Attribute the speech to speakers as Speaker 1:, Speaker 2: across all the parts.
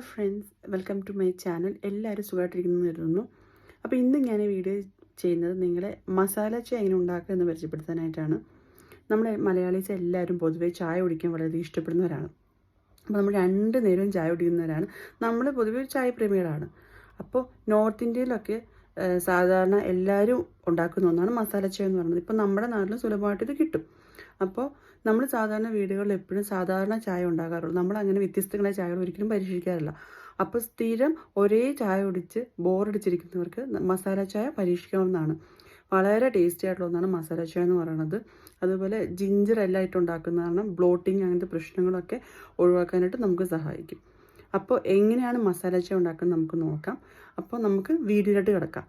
Speaker 1: Friends welcome to my channel എല്ലാവരും സുഖമായിട്ടിരിക്കുന്നു കരുതുന്നു. അപ്പോൾ ഇന്ന് ഞാൻ വീഡിയോ ചെയ്യുന്നത് നിങ്ങളെ മസാല ചായ എങ്ങനെ ഉണ്ടാക്കുക എന്ന് പരിചയപ്പെടുത്താനായിട്ടാണ്. നമ്മൾ മലയാളീസ് എല്ലാവരും പൊതുവേ ചായ കുടിക്കാൻ വളരെ ഇഷ്ടപ്പെടുന്നവരാണ്. അപ്പോൾ നമ്മൾ രണ്ട് നേരവും ചായ കുടിക്കുന്നവരാണ്. നമ്മൾ പൊതുവേ ചായ പ്രേമികളാണ്. അപ്പോൾ നോർത്ത് ഇന്ത്യയിലൊക്കെ സാധാരണ എല്ലാവരും ഉണ്ടാക്കുന്ന ഒന്നാണ് മസാല ചായ എന്ന് പറയുന്നത്. ഇപ്പോൾ നമ്മുടെ നാട്ടിൽ സുലഭമായിട്ട് ഇത് കിട്ടും. അപ്പോൾ നമ്മൾ സാധാരണ വീടുകളിൽ എപ്പോഴും സാധാരണ ചായ ഉണ്ടാകാറുള്ളൂ. നമ്മൾ അങ്ങനെ വ്യത്യസ്തങ്ങളായ ചായകൾ ഒരിക്കലും പരീക്ഷിക്കാറില്ല അപ്പോൾ സ്ഥിരം ഒരേ ചായ കുടിച്ച് ബോറടിച്ചിരിക്കുന്നവർക്ക് മസാല ചായ പരീക്ഷിക്കാവുന്നതാണ്. വളരെ ടേസ്റ്റി ആയിട്ടുള്ള ഒന്നാണ് മസാല ചായ എന്ന് പറയുന്നത്. അതുപോലെ ജിഞ്ചർ എല്ലാം ഇട്ട് ഉണ്ടാക്കുന്നതാണ് ബ്ലോട്ടിങ് അങ്ങനത്തെ പ്രശ്നങ്ങളൊക്കെ ഒഴിവാക്കാനായിട്ട് നമുക്ക് സഹായിക്കും. അപ്പോൾ എങ്ങനെയാണ് മസാല ചായ ഉണ്ടാക്കുന്നത് നമുക്ക് നോക്കാം. അപ്പോൾ നമുക്ക് വീഡിയോയിലോട്ട് കിടക്കാം.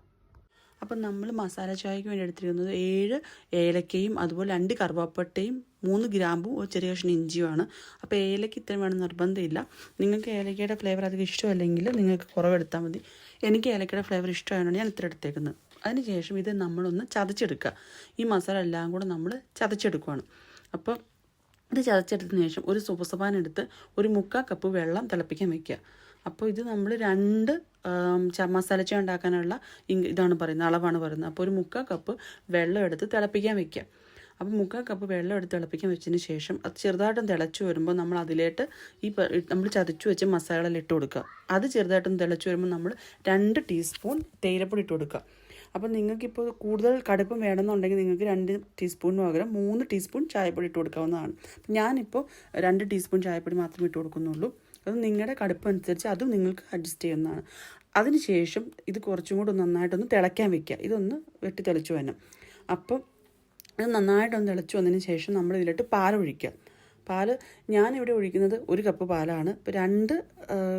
Speaker 1: അപ്പം നമ്മൾ മസാല ചായക്ക് വേണ്ടി എടുത്തിരിക്കുന്നത് ഏഴ് ഏലക്കയും അതുപോലെ രണ്ട് കറുവാപ്പട്ടയും മൂന്ന് ഗ്രാമ്പും ഒരു ചെറിയ കഷ്ണം ഇഞ്ചിയുമാണ്. അപ്പോൾ ഏലക്ക ഇത്രയും വേണം നിർബന്ധമില്ല. നിങ്ങൾക്ക് ഏലക്കയുടെ ഫ്ലേവർ അധികം ഇഷ്ടമല്ലെങ്കിൽ നിങ്ങൾക്ക് കുറവെടുത്താൽ മതി. എനിക്ക് ഏലക്കയുടെ ഫ്ലേവർ ഇഷ്ടമായതുകൊണ്ട് ഞാൻ ഇത്ര എടുത്തേക്കുന്നത്. അതിനുശേഷം ഇത് നമ്മളൊന്ന് ചതച്ചെടുക്കുക. ഈ മസാല എല്ലാം കൂടെ നമ്മൾ ചതച്ചെടുക്കുകയാണ് അപ്പോൾ ഇത് ചതച്ചെടുത്തതിന് ശേഷം ഒരു സുപസപാൻ എടുത്ത് ഒരു മുക്കാൽ കപ്പ് വെള്ളം തിളപ്പിക്കാൻ വെക്കുക. അപ്പോൾ ഇത് നമ്മൾ രണ്ട് ആം, ച മസാല ചായ ഉണ്ടാക്കാനുള്ള ഇതാണ് പറയുന്നത് അളവാണ് പറയുന്നത്. അപ്പോൾ ഒരു മുക്കാൽ കപ്പ് വെള്ളം എടുത്ത് തിളപ്പിക്കാൻ വെക്കുക. അപ്പോൾ മുക്കാൽ കപ്പ് വെള്ളം എടുത്ത് തിളപ്പിക്കാൻ വെച്ചതിന് ശേഷം അത് ചെറുതായിട്ടും തിളച്ച് വരുമ്പോൾ നമ്മൾ അതിലേട്ട് ഈ നമ്മൾ ചതച്ചു വെച്ച മസാലകളിൽ ഇട്ട് കൊടുക്കുക. അത് ചെറുതായിട്ടും തിളച്ച് വരുമ്പോൾ നമ്മൾ രണ്ട് ടീസ്പൂൺ തേയിലപ്പൊടി ഇട്ട് കൊടുക്കുക. അപ്പം നിങ്ങൾക്കിപ്പോൾ കൂടുതൽ കടുപ്പം വേണമെന്നുണ്ടെങ്കിൽ നിങ്ങൾക്ക് രണ്ട് ടീസ്പൂണിന് പകരം മൂന്ന് ടീസ്പൂൺ ചായപ്പൊടി ഇട്ട് കൊടുക്കാവുന്നതാണ്. ഞാനിപ്പോൾ രണ്ട് ടീസ്പൂൺ ചായപ്പൊടി മാത്രമേ ഇട്ട് കൊടുക്കുന്നുള്ളൂ. അത് നിങ്ങളുടെ കടുപ്പം അനുസരിച്ച് അതും നിങ്ങൾക്ക് അഡ്ജസ്റ്റ് ചെയ്യുന്നതാണ് അതിനുശേഷം ഇത് കുറച്ചും കൂടി നന്നായിട്ടൊന്ന് തിളയ്ക്കാൻ വെക്കുക. ഇതൊന്ന് വെട്ടി തിളച്ചു വരണം. അപ്പം ഇത് നന്നായിട്ടൊന്ന് തിളച്ച് വന്നതിന് ശേഷം നമ്മൾ ഇതിലോട്ട് പാൽ ഞാനിവിടെ ഒഴിക്കുന്നത് ഒരു കപ്പ് പാലാണ്. ഇപ്പോൾ രണ്ട്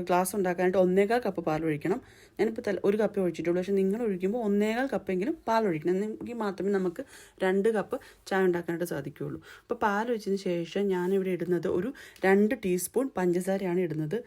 Speaker 1: ഗ്ലാസ് ഉണ്ടാക്കാനായിട്ട് ഒന്നേകാൽ കപ്പ് പാൽ ഒഴിക്കണം. ഞാനിപ്പോൾ തല ഒരു കപ്പ് ഒഴിച്ചിട്ടുള്ളൂ. പക്ഷേ നിങ്ങൾ ഒഴിക്കുമ്പോൾ ഒന്നേകാൽ കപ്പെങ്കിലും പാൽ ഒഴിക്കണം. എങ്കിൽ മാത്രമേ നമുക്ക് രണ്ട് കപ്പ് ചായ ഉണ്ടാക്കാനായിട്ട് സാധിക്കുകയുള്ളൂ. അപ്പോൾ പാൽ ഒഴിച്ചതിന് ശേഷം ഞാനിവിടെ ഇടുന്നത് ഒരു രണ്ട് ടീസ്പൂൺ പഞ്ചസാരയാണ് ഇടുന്നത്.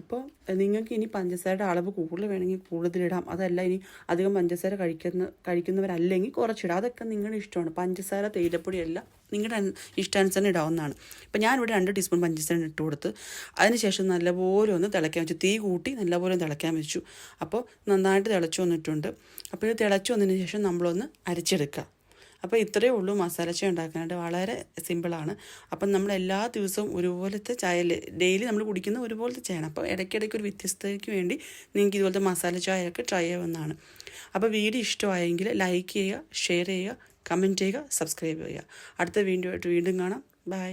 Speaker 1: അപ്പോൾ നിങ്ങൾക്ക് ഇനി പഞ്ചസാരയുടെ അളവ് കൂടുതൽ വേണമെങ്കിൽ കൂടുതലിടാം അതല്ല ഇനി അധികം പഞ്ചസാര കഴിക്കുന്ന കഴിക്കുന്നവരല്ലെങ്കിൽ കുറച്ചിടാം. അതൊക്കെ നിങ്ങളുടെ ഇഷ്ടമാണ്. പഞ്ചസാര തേയിലപ്പൊടി എല്ലാം നിങ്ങളുടെ ഇഷ്ടാനുസരണം ഇടാവുന്നതാണ്. ഇപ്പം ഞാനിവിടെ രണ്ട് ടീസ്പൂൺ പഞ്ചസാര ഇട്ട് കൊടുത്ത് അതിനുശേഷം നല്ലപോലെ ഒന്ന് തിളയ്ക്കാൻ വെച്ചു. തീ കൂട്ടി നല്ലപോലെ തിളയ്ക്കാൻ വെച്ചു. അപ്പോൾ നന്നായിട്ട് തിളച്ചു വന്നിട്ടുണ്ട്. അപ്പോൾ ഇത് തിളച്ചു വന്നതിന് ശേഷം നമ്മളൊന്ന് അരച്ചെടുക്കുക. അപ്പോൾ ഇത്രയേ ഉള്ളൂ മസാല ചായ ഉണ്ടാക്കാനായിട്ട്. വളരെ സിമ്പിളാണ്. അപ്പം നമ്മൾ എല്ലാ ദിവസവും ഒരുപോലത്തെ ചായ ഡെയിലി നമ്മൾ കുടിക്കുന്ന ഒരുപോലത്തെ ചായയാണ്. അപ്പോൾ ഇടയ്ക്കിടയ്ക്ക് ഒരു വ്യത്യസ്തതയ്ക്ക് വേണ്ടി നിങ്ങൾക്ക് ഇതുപോലത്തെ മസാല ചായയൊക്കെ ട്രൈ ചെയ്യാവുന്നതാണ്. അപ്പോൾ വീഡിയോ ഇഷ്ടമായെങ്കിൽ ലൈക്ക് ചെയ്യുക ഷെയർ ചെയ്യുക കമന്റ് ചെയ്യുക സബ്സ്ക്രൈബ് ചെയ്യുക. അടുത്ത വീഡിയോ ആയിട്ട് വീണ്ടും കാണാം. ബൈ.